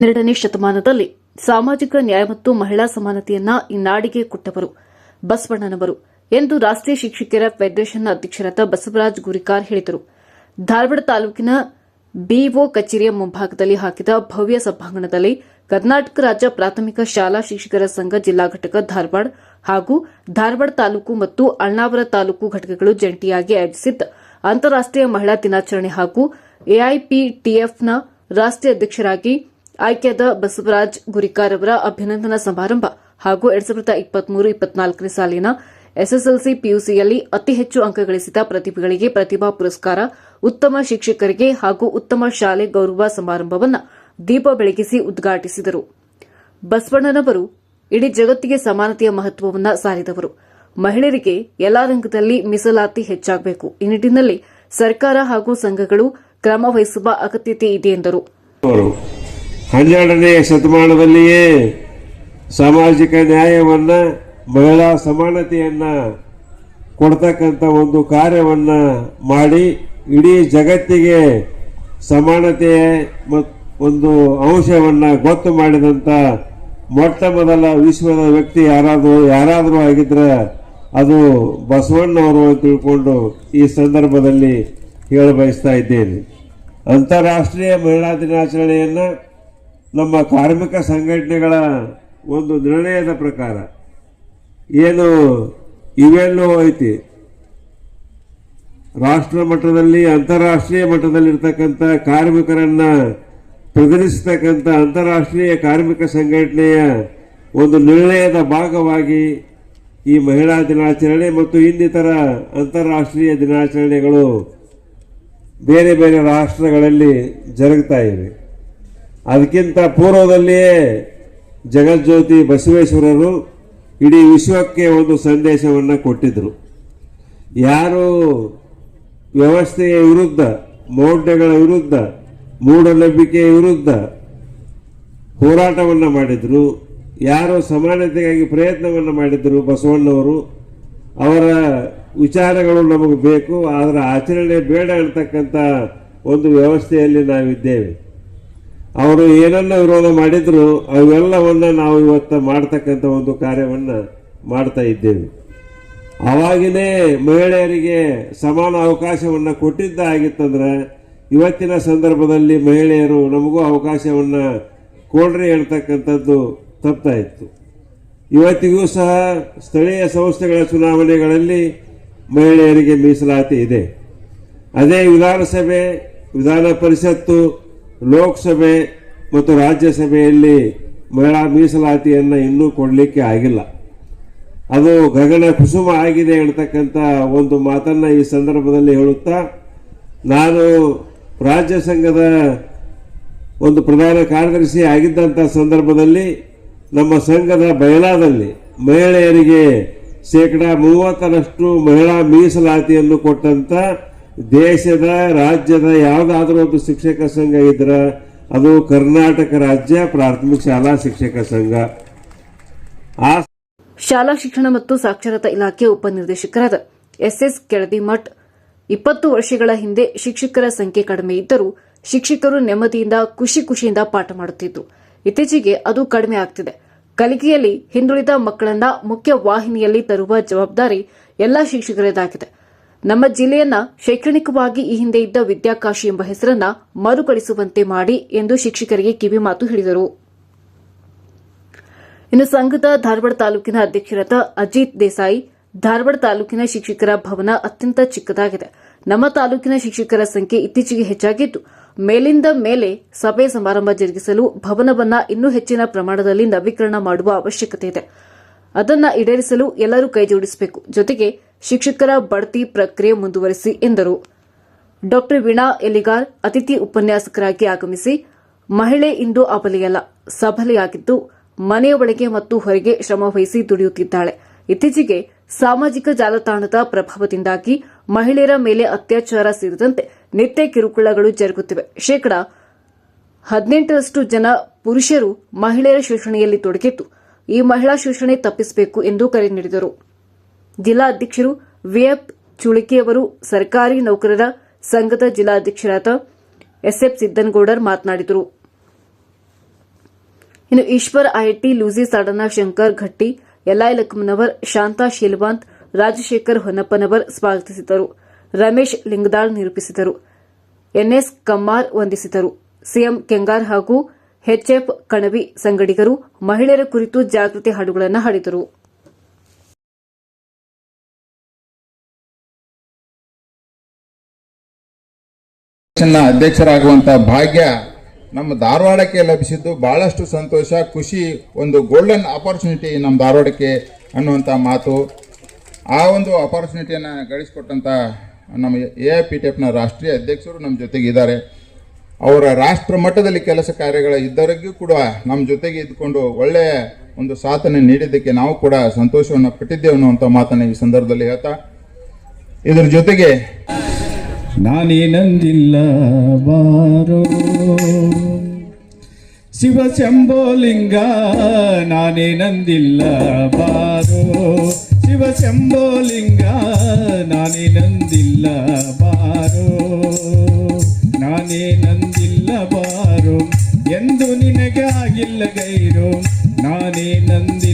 ಹನ್ನೆರಡನೇ ಶತಮಾನದಲ್ಲಿ ಸಾಮಾಜಿಕ ನ್ಯಾಯ ಮತ್ತು ಮಹಿಳಾ ಸಮಾನತೆಯನ್ನ ಈ ನಾಡಿಗೆ ಕೊಟ್ಟವರು ಬಸವಣ್ಣನವರು ಎಂದು ರಾಷ್ಟ್ರೀಯ ಶಿಕ್ಷಕರ ಫೆಡರೇಷನ್ನ ಅಧ್ಯಕ್ಷರಾದ ಬಸವರಾಜ್ ಗುರಿಕಾರ್ ಹೇಳಿದರು. ಧಾರವಾಡ ತಾಲೂಕಿನ ಬಿಒ ಕಚೇರಿಯ ಮುಂಭಾಗದಲ್ಲಿ ಹಾಕಿದ ಭವ್ಯ ಸಭಾಂಗಣದಲ್ಲಿ ಕರ್ನಾಟಕ ರಾಜ್ಯ ಪ್ರಾಥಮಿಕ ಶಾಲಾ ಶಿಕ್ಷಕರ ಸಂಘ ಜಿಲ್ಲಾ ಘಟಕ ಧಾರವಾಡ ಹಾಗೂ ಧಾರವಾಡ ತಾಲೂಕು ಮತ್ತು ಅಳ್ನಾವರ ತಾಲೂಕು ಘಟಕಗಳು ಜಂಟಿಯಾಗಿ ಆಯೋಜಿಸಿದ್ದ ಅಂತಾರಾಷ್ಟೀಯ ಮಹಿಳಾ ದಿನಾಚರಣೆ ಹಾಗೂ ಎಐಪಿಟಿಎಫ್ನ ರಾಷ್ಟ್ರೀಯ ಅಧ್ಯಕ್ಷರಾಗಿ ಆಯ್ಕೆಯಾದ ಬಸವರಾಜ್ ಗುರಿಕಾರ್ ಅವರ ಅಭಿನಂದನಾ ಸಮಾರಂಭ ಹಾಗೂ ಎರಡ್ ಸಾವಿರದ ಇಪ್ಪತ್ಮೂರು, ಇಪ್ಪತ್ನಾಲ್ಕನೇ ಸಾಲಿನ ಎಸ್ಎಸ್ಎಲ್ಸಿ ಪಿಯುಸಿಯಲ್ಲಿ ಅತಿ ಹೆಚ್ಚು ಅಂಕ ಗಳಿಸಿದ ಪ್ರತಿಭೆಗಳಿಗೆ ಪ್ರತಿಭಾ ಪುರಸ್ಕಾರ, ಉತ್ತಮ ಶಿಕ್ಷಕರಿಗೆ ಹಾಗೂ ಉತ್ತಮ ಶಾಲೆ ಗೌರವ ಸಮಾರಂಭವನ್ನು ದೀಪ ಬೆಳಗಿಸಿ ಉದ್ಘಾಟಿಸಿದರು. ಬಸವಣ್ಣನವರು ಇಡೀ ಜಗತ್ತಿಗೆ ಸಮಾನತೆಯ ಮಹತ್ವವನ್ನು ಸಾರಿದವರು. ಮಹಿಳೆಯರಿಗೆ ಎಲ್ಲಾ ರಂಗದಲ್ಲಿ ಮೀಸಲಾತಿ ಹೆಚ್ಚಾಗಬೇಕು. ಈ ನಿಟ್ಟಿನಲ್ಲಿ ಸರ್ಕಾರ ಹಾಗೂ ಸಂಘಗಳು ಕ್ರಮ ವಹಿಸುವ ಅಗತ್ಯತೆ ಇದೆ ಎಂದರು. ಹನ್ನೆರಡನೆಯ ಶತಮಾನದಲ್ಲಿಯೇ ಸಾಮಾಜಿಕ ನ್ಯಾಯವನ್ನ, ಮಹಿಳಾ ಸಮಾನತೆಯನ್ನು ಕೊಡ್ತಕ್ಕಂಥ ಒಂದು ಕಾರ್ಯವನ್ನ ಮಾಡಿ ಇಡೀ ಜಗತ್ತಿಗೆ ಸಮಾನತೆಯ ಮತ್- ಒಂದು ಅಂಶವನ್ನು ಗೊತ್ತು ಮಾಡಿದಂತ ಮೊಟ್ಟ ಮೊದಲ ವಿಶ್ವದ ವ್ಯಕ್ತಿ ಯಾರಾದರೂ ಯಾರಾದರೂ ಆಗಿದ್ರೆ ಅದು ಬಸವಣ್ಣವರು ಅಂತ ತಿಳ್ಕೊಂಡು ಈ ಸಂದರ್ಭದಲ್ಲಿ ಹೇಳ ಬಯಸ್ತಾ ಇದ್ದೇನೆ. ಅಂತಾರಾಷ್ಟ್ರೀಯ ಮಹಿಳಾ ದಿನಾಚರಣೆಯನ್ನ ನಮ್ಮ ಕಾರ್ಮಿಕ ಸಂಘಟನೆಗಳ ಒಂದು ನಿರ್ಣಯದ ಪ್ರಕಾರ ಏನು ಇವೆಲ್ಲೋ ಐತಿ. ರಾಷ್ಟ್ರ ಮಟ್ಟದಲ್ಲಿ, ಅಂತಾರಾಷ್ಟ್ರೀಯ ಮಟ್ಟದಲ್ಲಿರ್ತಕ್ಕಂಥ ಕಾರ್ಮಿಕರನ್ನು ಪ್ರತಿನಿಧಿಸ್ತಕ್ಕಂಥ ಅಂತಾರಾಷ್ಟ್ರೀಯ ಕಾರ್ಮಿಕ ಸಂಘಟನೆಯ ಒಂದು ನಿರ್ಣಯದ ಭಾಗವಾಗಿ ಈ ಮಹಿಳಾ ದಿನಾಚರಣೆ ಮತ್ತು ಇನ್ನಿತರ ಅಂತಾರಾಷ್ಟ್ರೀಯ ದಿನಾಚರಣೆಗಳು ಬೇರೆ ಬೇರೆ ರಾಷ್ಟ್ರಗಳಲ್ಲಿ ಜರುಗ್ತಾ ಇವೆ. ಅದಕ್ಕಿಂತ ಪೂರ್ವದಲ್ಲಿಯೇ ಜಗಜ್ಯೋತಿ ಬಸವೇಶ್ವರರು ಇಡೀ ವಿಶ್ವಕ್ಕೆ ಒಂದು ಸಂದೇಶವನ್ನು ಕೊಟ್ಟಿದ್ದರು ಯಾರು ವ್ಯವಸ್ಥೆಯ ವಿರುದ್ಧ, ಮೌಢ್ಯಗಳ ವಿರುದ್ಧ, ಮೂಢನಂಬಿಕೆಯ ವಿರುದ್ಧ ಹೋರಾಟವನ್ನು ಮಾಡಿದ್ರು, ಯಾರು ಸಮಾನತೆಗಾಗಿ ಪ್ರಯತ್ನವನ್ನು ಮಾಡಿದ್ರು ಬಸವಣ್ಣವರು, ಅವರ ವಿಚಾರಗಳು ನಮಗೆ ಬೇಕು ಅದರ ಆಚರಣೆ ಬೇಡ ಅಂತಕ್ಕಂಥ ಒಂದು ವ್ಯವಸ್ಥೆಯಲ್ಲಿ ನಾವಿದ್ದೇವೆ. ಅವರು ಏನೆಲ್ಲ ವಿರೋಧ ಮಾಡಿದ್ರು, ಅವೆಲ್ಲವನ್ನು ನಾವು ಇವತ್ತು ಮಾಡ್ತಕ್ಕಂಥ ಒಂದು ಕಾರ್ಯವನ್ನ ಮಾಡ್ತಾ ಇದ್ದೇವೆ. ಅವಾಗಿನೇ ಮಹಿಳೆಯರಿಗೆ ಸಮಾನ ಅವಕಾಶವನ್ನ ಕೊಟ್ಟಿದ್ದ ಆಗಿತ್ತಂದ್ರೆ, ಇವತ್ತಿನ ಸಂದರ್ಭದಲ್ಲಿ ಮಹಿಳೆಯರು ನಮಗೂ ಅವಕಾಶವನ್ನ ಕೊಡ್ರಿ ಹೇಳ್ತಕ್ಕಂಥದ್ದು ತಪ್ತಾ ಇತ್ತು. ಇವತ್ತಿಗೂ ಸಹ ಸ್ಥಳೀಯ ಸಂಸ್ಥೆಗಳ ಚುನಾವಣೆಗಳಲ್ಲಿ ಮಹಿಳೆಯರಿಗೆ ಮೀಸಲಾತಿ ಇದೆ. ಅದೇ ವಿಧಾನಸಭೆ, ವಿಧಾನ ಪರಿಷತ್ತು ಲೋಕಸಭೆ ಮತ್ತು ರಾಜ್ಯಸಭೆಯಲ್ಲಿ ಮಹಿಳಾ ಮೀಸಲಾತಿಯನ್ನು ಇನ್ನೂ ಕೊಡಲಿಕ್ಕೆ ಆಗಿಲ್ಲ. ಅದು ಗಗನ ಕುಸುಮ ಆಗಿದೆ ಹೇಳ್ತಕ್ಕಂಥ ಒಂದು ಮಾತನ್ನ ಈ ಸಂದರ್ಭದಲ್ಲಿ ಹೇಳುತ್ತಾ, ನಾನು ರಾಜ್ಯ ಸಂಘದ ಒಂದು ಪ್ರಧಾನ ಕಾರ್ಯದರ್ಶಿ ಆಗಿದ್ದಂಥ ಸಂದರ್ಭದಲ್ಲಿ ನಮ್ಮ ಸಂಘದ ಬಯಲಾದಲ್ಲಿ ಮಹಿಳೆಯರಿಗೆ ಶೇಕಡಾ ಮೂವತ್ತರಷ್ಟು ಮಹಿಳಾ ಮೀಸಲಾತಿಯನ್ನು ಕೊಟ್ಟಂತ ದೇಶದ, ರಾಜ್ಯದ ಯಾವುದಾದ್ರೂ ಒಂದು ಶಿಕ್ಷಕ ಸಂಘ ಇದ್ರೆ, ಅದು ಕರ್ನಾಟಕ ರಾಜ್ಯ ಪ್ರಾಥಮಿಕ ಶಾಲಾ ಶಿಕ್ಷಕ ಸಂಘ. ಆ ಶಾಲಾ ಶಿಕ್ಷಣ ಮತ್ತು ಸಾಕ್ಷರತಾ ಇಲಾಖೆ ಉಪನಿರ್ದೇಶಕರಾದ ಎಸ್ಎಸ್ ಕೆಳದಿಮಠ್ ಇಪ್ಪತ್ತು ವರ್ಷಗಳ ಹಿಂದೆ ಶಿಕ್ಷಕರ ಸಂಖ್ಯೆ ಕಡಿಮೆ ಇದ್ದರೂ ಶಿಕ್ಷಕರು ನೆಮ್ಮದಿಯಿಂದ, ಖುಷಿ ಖುಷಿಯಿಂದ ಪಾಠ ಮಾಡುತ್ತಿದ್ದರು ಇತ್ತೀಚೆಗೆ ಅದು ಕಡಿಮೆ ಆಗ್ತಿದೆ. ಕಲಿಕೆಯಲ್ಲಿ ಹಿಂದುಳಿದ ಮಕ್ಕಳನ್ನ ಮುಖ್ಯ ವಾಹಿನಿಯಲ್ಲಿ ತರುವ ಜವಾಬ್ದಾರಿ ಎಲ್ಲಾ ಶಿಕ್ಷಕರದಾಗಿದೆ ನಮ್ಮ ಜಿಲ್ಲೆಯನ್ನ ಶೈಕ್ಷಣಿಕವಾಗಿ ಈ ಹಿಂದೆ ಇದ್ದ ವಿದ್ಯಾಕಾಶಿ ಎಂಬ ಹೆಸರನ್ನ ಮರುಕಳಿಸುವಂತೆ ಮಾಡಿ ಎಂದು ಶಿಕ್ಷಕರಿಗೆ ಕಿವಿಮಾತು ಹೇಳಿದರು. ಇನ್ನು ಸಂಘದ ಧಾರವಾಡ ತಾಲೂಕಿನ ಅಧ್ಯಕ್ಷರಾದ ಅಜಿತ್ ದೇಸಾಯಿ, ಧಾರವಾಡ ತಾಲೂಕಿನ ಶಿಕ್ಷಕರ ಭವನ ಅತ್ಯಂತ ಚಿಕ್ಕದಾಗಿದೆ. ನಮ್ಮ ತಾಲೂಕಿನ ಶಿಕ್ಷಕರ ಸಂಖ್ಯೆ ಇತ್ತೀಚೆಗೆ ಹೆಚ್ಚಾಗಿದ್ದು, ಮೇಲಿಂದ ಮೇಲೆ ಸಭೆ ಸಮಾರಂಭ ಜರುಗಿಸಲು ಭವನವನ್ನ ಇನ್ನೂ ಹೆಚ್ಚಿನ ಪ್ರಮಾಣದಲ್ಲಿ ನವೀಕರಣ ಮಾಡುವ ಅವಶ್ಯಕತೆ ಇದೆ. ಅದನ್ನ ಈಡೇರಿಸಲು ಎಲ್ಲರೂ ಕೈಜೋಡಿಸಬೇಕು. ಜೊತೆಗೆ ಶಿಕ್ಷಕರ ಬಡ್ತಿ ಪ್ರಕ್ರಿಯೆ ಮುಂದುವರೆಸಿ ಎಂದರು. ಡಾ. ವೀಣಾ ಎಲಿಗಾರ್ ಅತಿಥಿ ಉಪನ್ಯಾಸಕರಾಗಿ ಆಗಮಿಸಿ, ಮಹಿಳೆ ಇಂದು ಅಬಲೆಯಲ್ಲ, ಸಬಲೆಯಾಗಿದ್ದು ಮನೆಯ ಒಳಗೆ ಮತ್ತು ಹೊರಗೆ ಶ್ರಮವಹಿಸಿ ದುಡಿಯುತ್ತಿದ್ದಾಳೆ. ಇತ್ತೀಚೆಗೆ ಸಾಮಾಜಿಕ ಜಾಲತಾಣದ ಪ್ರಭಾವದಿಂದಾಗಿ ಮಹಿಳೆಯರ ಮೇಲೆ ಅತ್ಯಾಚಾರ ಸೇರಿದಂತೆ ನಿತ್ಯ ಕಿರುಕುಳಗಳು ಜರುಗುತ್ತಿವೆ. ಶೇಕಡಾ ಹದಿನೆಂಟರಷ್ಟು ಜನ ಪುರುಷರು ಮಹಿಳೆಯರ ಶೋಷಣೆಯಲ್ಲಿ ತೊಡಗಿದ್ದು, ಈ ಮಹಿಳಾ ಶೋಷಣೆ ತಪ್ಪಿಸಬೇಕು ಎಂದು ಕರೆ ನೀಡಿದರು. ಜಿಲ್ಲಾ ಅಧ್ಯಕ್ಷರು ವಿಎಫ್ ಚುಳಿಕೆಯವರು, ಸರ್ಕಾರಿ ನೌಕರರ ಸಂಘದ ಜಿಲ್ಲಾಧ್ಯಕ್ಷರಾದ ಎಸ್ಎಫ್ ಸಿದ್ದನಗೌಡರ್ ಮಾತನಾಡಿದರು. ಇನ್ನು ಈಶ್ವರ್ ಐಟಿ ಲೂಸಿ ಸಾಡನ, ಶಂಕರ್ ಘಟ್ಟಿ ಯಲ್ಲಾಯ್ ಲಕ್ಮನವರ್ ಶಾಂತಾ ಶೀಲ್ವಾಂತ್, ರಾಜಶೇಖರ್ ಹೊನ್ನಪ್ಪನವರ್ ಸ್ವಾಗತಿಸಿದರು. ರಮೇಶ್ ಲಿಂಗದಾಳ್ ನಿರೂಪಿಸಿದರು. ಎನ್ಎಸ್ ಕಮ್ಮಾರ್ ವಂದಿಸಿದರು. ಸಿಎಂ ಕೆಂಗಾರ್ ಹಾಗೂ ಎಚ್ಎಫ್ ಕಣವಿ ಸಂಗಡಿಗರು ಮಹಿಳೆಯರ ಕುರಿತು ಜಾಗೃತಿ ಹಾಡುಗಳನ್ನು ಹಾಡಿದರು. ಅಧ್ಯಕ್ಷರಾಗುವಂತ ಭಾಗ್ಯ ನಮ್ಮ ಧಾರವಾಡಕ್ಕೆ ಲಭಿಸಿದ್ದು ಬಹಳಷ್ಟು ಸಂತೋಷ, ಖುಷಿ, ಒಂದು ಗೋಲ್ಡನ್ ಅಪರ್ಚುನಿಟಿ ನಮ್ಮ ಧಾರವಾಡಕ್ಕೆ ಅನ್ನುವಂಥ ಮಾತು. ಆ ಒಂದು ಅಪರ್ಚುನಿಟಿಯನ್ನು ಗಳಿಸಿಕೊಟ್ಟಂಥ ನಮ್ಮ ಎ ಐ ಪಿ ಟಿ ಎಫ್ನ ರಾಷ್ಟ್ರೀಯ ಅಧ್ಯಕ್ಷರು ನಮ್ಮ ಜೊತೆಗೆ ಇದ್ದಾರೆ. ಅವರ ರಾಷ್ಟ್ರ ಮಟ್ಟದಲ್ಲಿ ಕೆಲಸ ಕಾರ್ಯಗಳ ಇದ್ದವರಿಗೂ ಕೂಡ ನಮ್ಮ ಜೊತೆಗೆ ಇದ್ಕೊಂಡು ಒಳ್ಳೆಯ ಒಂದು ಸಾಧನೆ ನೀಡಿದ್ದಕ್ಕೆ ನಾವು ಕೂಡ ಸಂತೋಷವನ್ನು ಪಟ್ಟಿದ್ದೇವೆ ಅನ್ನುವಂಥ ಮಾತನ್ನು ಈ ಸಂದರ್ಭದಲ್ಲಿ ಹೇಳ್ತಾ. ಇದರ ಜೊತೆಗೆ ನಾನೇನಂದಿಲ್ಲ ಬಾರೋ. ಶಿವ ಶಂಭೋಲಿಂಗ ನಾನೇನಂದಿಲ್ಲ ಬಾರೋ. ಶಿವ ಶಂಭೋಲಿಂಗ ನಾನೇನಂದಿಲ್ಲ ಬಾರೋ. ನಾನೇನಂದಿಲ್ಲ ಬಾರೋ. ಎಂದು ನಿನಗಾಗಿಲ್ಲ ಆಗಿಲ್ಲ ನಾನೇನಂದಿ